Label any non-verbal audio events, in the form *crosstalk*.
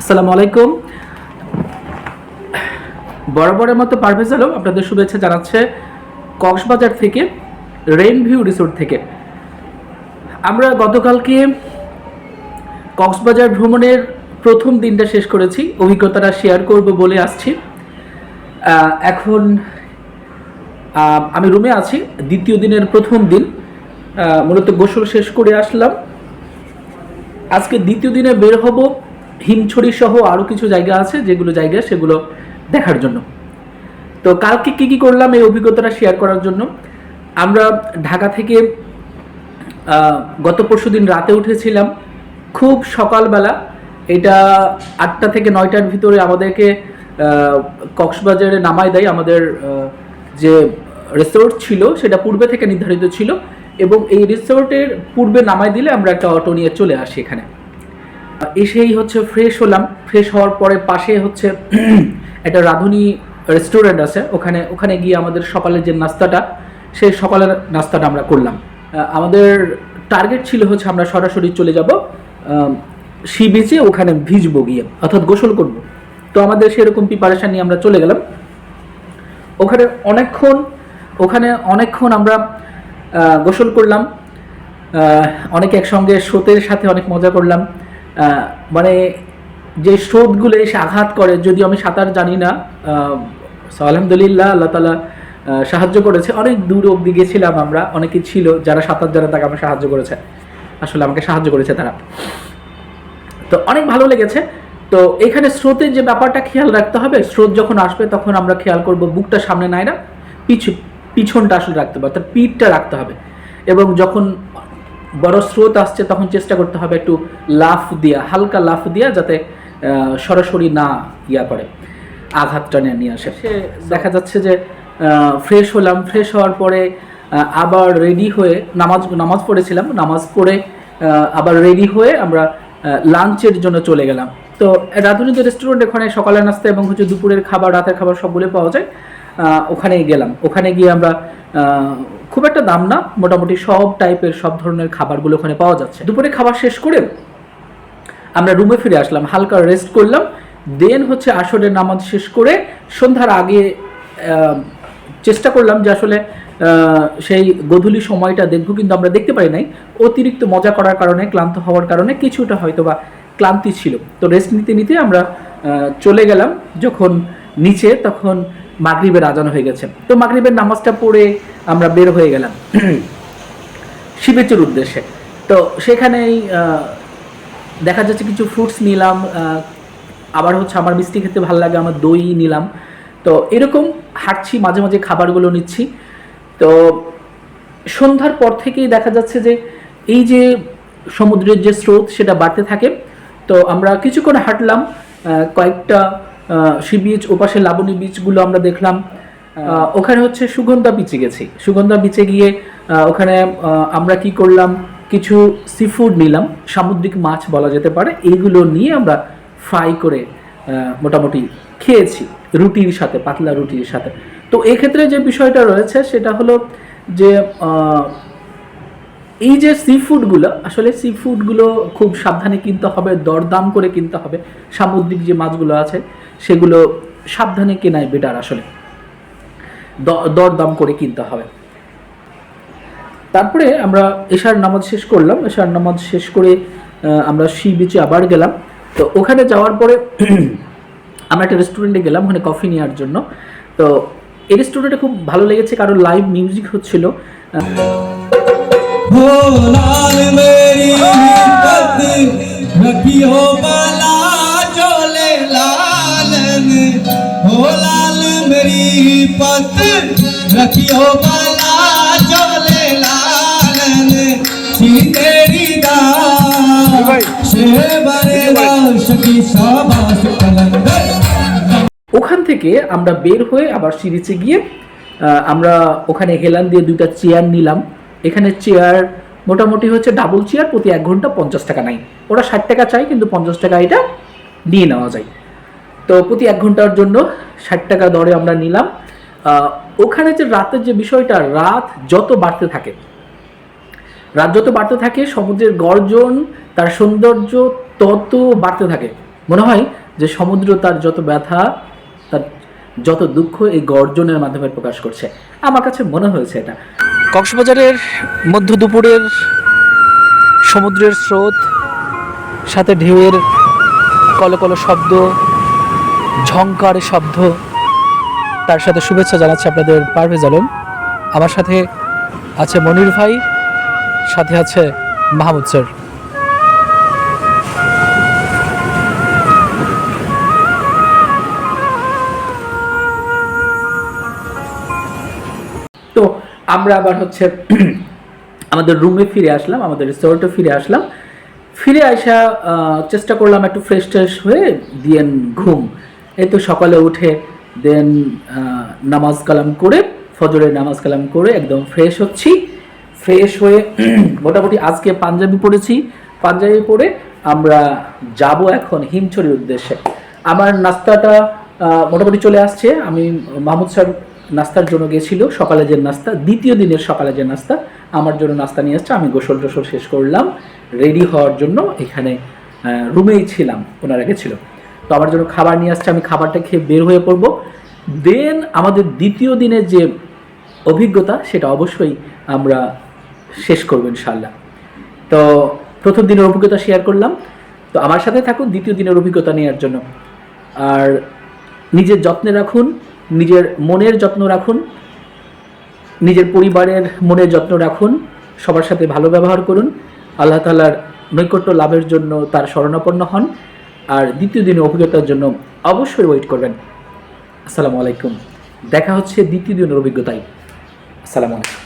আসসালামু আলাইকুম। বরাবরের মতো পারভেজ আলম আপনাদের শুভেচ্ছা জানাচ্ছে কক্সবাজার থেকে রেইন ভিউ রিসোর্ট থেকে। আমরা গতকালকে কক্সবাজার ভ্রমণের প্রথম দিনটা শেষ করেছি, অভিজ্ঞতাটা শেয়ার করব বলে আসছি। এখন আমি রুমে আছি, দ্বিতীয় দিনের প্রথম দিন। মূলত গোসল শেষ করে আসলাম। আজকে দ্বিতীয় দিনে বের হব হিমছড়ি সহ আরও কিছু জায়গা আছে, যেগুলো জায়গা সেগুলো দেখার জন্য। তো কালকে কী কী করলাম এই অভিজ্ঞতাটা শেয়ার করার জন্য? আমরা ঢাকা থেকে গত পরশু দিন রাতে উঠেছিলাম। খুব সকালবেলা, এটা আটটা থেকে নয়টার ভিতরে আমাদেরকে কক্সবাজারে নামায় দেয় আমাদের যে রিসোর্ট ছিল, সেটা পূর্বে থেকে নির্ধারিত ছিল এবং এই রিসোর্টের পূর্বে নামায় দিলে আমরা একটা অটো নিয়ে চলে আসি এখানে। এসেই হচ্ছে ফ্রেশ হলাম। ফ্রেশ হওয়ার পরে পাশে হচ্ছে *clears throat* একটা রাঁধুনি রেস্টুরেন্ট আছে। ওখানে ওখানে গিয়ে আমাদের সকালের যে নাস্তাটা, সেই সকালের নাস্তাটা আমরা করলাম। আমাদের টার্গেট ছিল হচ্ছে আমরা সরাসরি চলে যাব সি বিচে ওখানে ভিজবো গিয়ে, অর্থাৎ গোসল করব। তো আমাদের সেরকম প্রিপারেশন নিয়ে আমরা চলে গেলাম। ওখানে অনেকক্ষণ ওখানে অনেকক্ষণ আমরা গোসল করলাম। অনেকে একসঙ্গে স্রোতের সাথে অনেক মজা করলাম। মানে যে স্রোতগুলো এসে আঘাত করে, যদিও আমি সাঁতার জানি না আলহামদুলিল্লাহ আল্লাহ তালা সাহায্য করেছে। অনেক দূর অব্দি গেছিলাম আমরা, অনেকে ছিল যারা সাঁতার জানে তাকে আমাকে সাহায্য করেছে। আসলে আমাকে সাহায্য করেছে তারা। তো অনেক ভালো লেগেছে। তো এখানে স্রোতের যে ব্যাপারটা খেয়াল রাখতে হবে, স্রোত যখন আসবে তখন আমরা খেয়াল করব বুকটা সামনে নাই না, পিছু পিছনটা আসলে রাখতে হবে, অর্থাৎ পিঠটা রাখতে হবে। এবং যখন বড় স্রোত আসছে তখন চেষ্টা করতে হবে একটু লাফ দিয়া হালকা লাফ দিয়া যাতে সরাসরি না ইয়া করে আঘাতটা নিয়ে নিয়ে আসে। সে দেখা যাচ্ছে যে ফ্রেশ হলাম ফ্রেশ হওয়ার পরে আবার রেডি হয়ে নামাজ নামাজ পড়েছিলাম নামাজ পড়ে আবার রেডি হয়ে আমরা লাঞ্চের জন্য চলে গেলাম। তো রাধুনী যে রেস্টুরেন্ট ওখানে সকালের নাস্তা এবং হচ্ছে দুপুরের খাবার রাতের খাবার সবগুলো পাওয়া যায়। ওখানেই গেলাম। ওখানে গিয়ে আমরা খুব একটা দাম না, মোটামুটি সব টাইপের সব ধরনের খাবারগুলো ওখানে পাওয়া যাচ্ছে। দুপুরে খাবার শেষ করে আমরা রুমে ফিরে আসলাম, হালকা রেস্ট করলাম দেন হচ্ছে আসরের নামাজ শেষ করে সন্ধ্যার আগে চেষ্টা করলাম যে আসলে সেই গধূলি সময়টা দেখব, কিন্তু আমরা দেখতে পারি নাই। অতিরিক্ত মজা করার কারণে, ক্লান্ত হওয়ার কারণে কিছুটা হয়তো বা ক্লান্তি ছিল। তো রেস্ট নিতে নিতে আমরা চলে গেলাম, যখন নিচে, তখন মাগরিবের আজান হয়ে গেছে। তো মাগরিবের নামাজটা পড়ে আমরা বের হয়ে গেলাম *clears throat* শিবেচের উদ্দেশ্যে। তো সেখানেই দেখা যাচ্ছে কিছু ফ্রুটস নিলাম আবার হচ্ছে আমার মিষ্টি খেতে ভালো লাগে, আমার দই নিলাম। তো এরকম হাঁটছি, মাঝে মাঝে খাবারগুলো নিচ্ছি। তো সন্ধ্যার পর থেকেই দেখা যাচ্ছে যে এই যে সমুদ্রের যে স্রোত সেটা বাড়তে থাকে। তো আমরা কিছুক্ষণ হাঁটলাম কয়েকটা সি বিচ, ওপাশে লাবণী বিচগুলো আমরা দেখলাম। ওখানে হচ্ছে সুগন্ধা বিচে গেছি। সুগন্ধা বিচে গিয়ে ওখানে আমরা কি করলাম? কিছু সি ফুড নিলাম। সামুদ্রিক মাছ বলা যেতে পারে। এইগুলো নিয়ে আমরা ফ্রাই করে মোটামুটি খেয়েছি রুটির সাথে, পাতলা রুটির সাথে। তো এক্ষেত্রে যে বিষয়টা রয়েছে, সেটা হলো যে এই যে সি ফুডগুলো আসলে সি ফুডগুলো খুব সাবধানে কিনতে হবে, দরদাম করে কিনতে হবে। সামুদ্রিক যে মাছগুলো আছে, সেগুলো সাবধানে কেনাই বেটার আসলে। দরদাম করে কিনতে হবে। তারপরে আমরা এশার নামাজ শেষ করলাম। এশার নামাজ শেষ করে আমরা সি বিচে আবার গেলাম। তো ওখানে যাওয়ার পরে *clears throat* আমরা একটা রেস্টুরেন্টে গেলাম, ওখানে কফি নেওয়ার জন্য। তো এই রেস্টুরেন্টে খুব ভালো লেগেছে, কারণ লাইভ মিউজিক হচ্ছিল। हो लाल मेरी पत रखी हो बाला चोले लालन हो लाल मेरी पत रखी हो बाला चोले लालन सी तेरी दा से बरे सखी शाबाश कलंदर ওখান থেকে আমরা বের হয়ে আবার সিরিজে গিয়ে আহ, আমরা ওখানে হেলান দিয়ে দুইটা চেয়ার নিলাম এখানে চেয়ার মোটামুটি হচ্ছে ডাবল চেয়ার প্রতি এক ঘণ্টা পঞ্চাশ টাকা নাই ওরা ষাট টাকা চায়, কিন্তু পঞ্চাশ টাকা এটা নিয়ে নেওয়া যায়। তো প্রতি এক ঘণ্টার জন্য ষাট টাকা দরে আমরা নিলাম। ওখানে যে রাতের যে বিষয়টা, রাত যত বাড়তে থাকে, রাত যত বাড়তে থাকে, সমুদ্রের গর্জন, তার সৌন্দর্য তত বাড়তে থাকে। মনে হয় যে সমুদ্র তার যত ব্যথা, তার যত দুঃখ এই গর্জনের মাধ্যমে প্রকাশ করছে। আমার কাছে মনে হয়েছে এটা। কক্সবাজারের মধ্য দুপুরের সমুদ্রের স্রোত, সাথে ঢেউয়ের কলকল শব্দ, ঝংকার শব্দ, তার সাথে শুভেচ্ছা জানাচ্ছি আপনাদের পারভেজ আলম। আমার সাথে আছে মনির ভাই, সাথে আছে মাহমুদ স্যার। আমরা আবার হচ্ছে *clears throat* আমাদের রুমে ফিরে আসলাম, আমাদের রিসোর্টে ফিরে আসলাম। ফিরে আসা চেষ্টা করলাম একটু ফ্রেশ ট্রেশ হয়ে দেন ঘুম। এই তো সকালে উঠে দেন নামাজ কালাম করে, ফজরের নামাজ কালাম করে একদম ফ্রেশ হচ্ছি। ফ্রেশ হয়ে *clears throat* মোটামুটি আজকে পাঞ্জাবি পরেছি। পাঞ্জাবি পরে আমরা যাব এখন হিমছড়ির উদ্দেশ্যে। আমার নাস্তাটা মোটামুটি চলে আসছে। আমি মাহমুদ স্যার নাস্তার জন্য গেছিল, সকালে যে নাস্তা, দ্বিতীয় দিনের সকালে যে নাস্তা, আমার জন্য নাস্তা নিয়ে আসছে আমি গোসল টোসল শেষ করলাম রেডি হওয়ার জন্য এখানে রুমেই ছিলাম, ওনারা গেছিল তো আমার জন্য খাবার নিয়ে আসছে, আমি খাবারটা খেয়ে বের হয়ে পড়ব। দেন আমাদের দ্বিতীয় দিনের যে অভিজ্ঞতা, সেটা অবশ্যই আমরা শেষ করব ইনশাল্লাহ তো প্রথম দিনের অভিজ্ঞতা শেয়ার করলাম। তো আমার সাথে থাকুন, দ্বিতীয় দিনের অভিজ্ঞতা নেওয়ার জন্য। আর নিজের যত্নে রাখুন নিজের মনের যত্ন রাখুন, নিজের পরিবারের মনের যত্ন রাখুন, সবার সাথে ভালো ব্যবহার করুন, আল্লাহ তালার নৈকট্য লাভের জন্য তার স্মরণাপন্ন হন, আর দ্বিতীয় দিনের অভিজ্ঞতার জন্য অবশ্যই ওয়েট করবেন। আসসালামু আলাইকুম। দেখা হচ্ছে দ্বিতীয় দিনের অভিজ্ঞতায়। আসসালামু আলাইকুম।